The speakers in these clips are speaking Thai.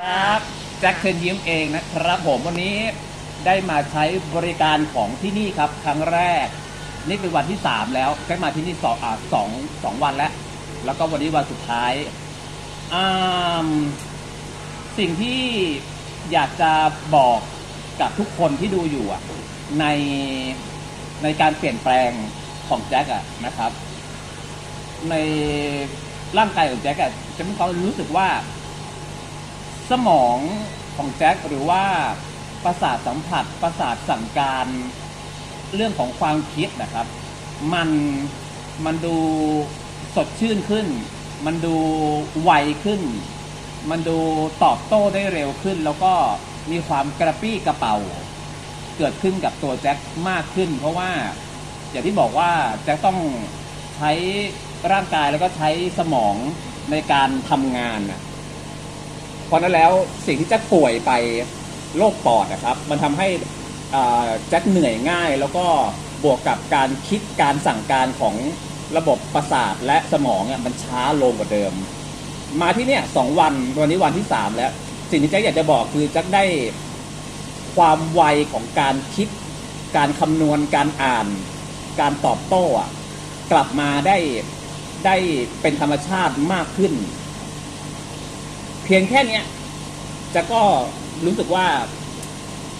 ครับแจ็คเชิญยิ้มเองนะครับผมวันนี้ได้มาใช้บริการของที่นี่ครับ ครั้งแรก นี่เป็นวันที่ 3 แล้วแจ็คมาที่นี่สองอ่าสองสองวันแล้ว แล้วก็วันนี้วันสุดท้ายอ่าสิ่งที่อยากจะบอกกับทุกคนที่ดูอยู่อะในในการเปลี่ยนแปลงของแจ็คอะนะครับ ในร่างกายของแจ็คอะจะมีความรู้สึกว่า สมองของแจ็คหรือว่าประสาทสัมผัสประสาทสั่งการเรื่องของความคิดนะครับ มันมันดูสดชื่นขึ้น มันดูไวขึ้น มันดูตอบโต้ได้เร็วขึ้น แล้วก็มีความกระปี้กระเป๋า เกิดขึ้นกับตัวแจ็คมากขึ้น เพราะว่าอย่างที่บอกว่าแจ็คต้องใช้ร่างกายแล้วก็ใช้สมองในการทำงานนะ เพราะนั้นแล้วสิ่งที่แจ็คป่วยไปโรคปอดนะครับ มันทำให้แจ็คเหนื่อยง่าย แล้วก็บวกกับการคิดการสั่งการของระบบประสาทและสมองเนี่ยมันช้าลงกว่าเดิม มาที่เนี่ยสองวันวันนี้วันที่สามแล้ว สิ่งที่แจ็คอยากจะบอกคือแจ็คได้ความไวของการคิด การคำนวณการอ่าน การตอบโต้อะกลับมาได้ได้เป็นธรรมชาติมากขึ้น พียงแค่เนี้ยจะก็รู้สึกว่า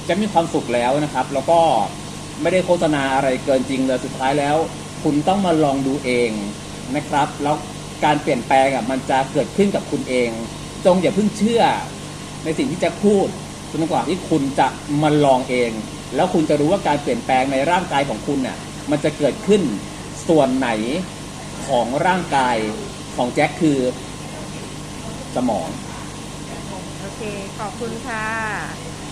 จะมีความสุขแล้วนะครับ แล้วก็ไม่ได้โฆษณาอะไรเกินจริงเลยสุดท้ายแล้ว คุณต้องมาลองดูเองนะครับ แล้วการเปลี่ยนแปลงอะมันจะเกิดขึ้นกับคุณเอง จงอย่าเพิ่งเชื่อในสิ่งที่จะพูดจนกว่าที่คุณจะมาลองเอง แล้วคุณจะรู้ว่าการเปลี่ยนแปลงในร่างกายของคุณน่ะมันจะเกิดขึ้นส่วนไหนของร่างกายของแจ็คคือสมอง คขอบคุณค่ะ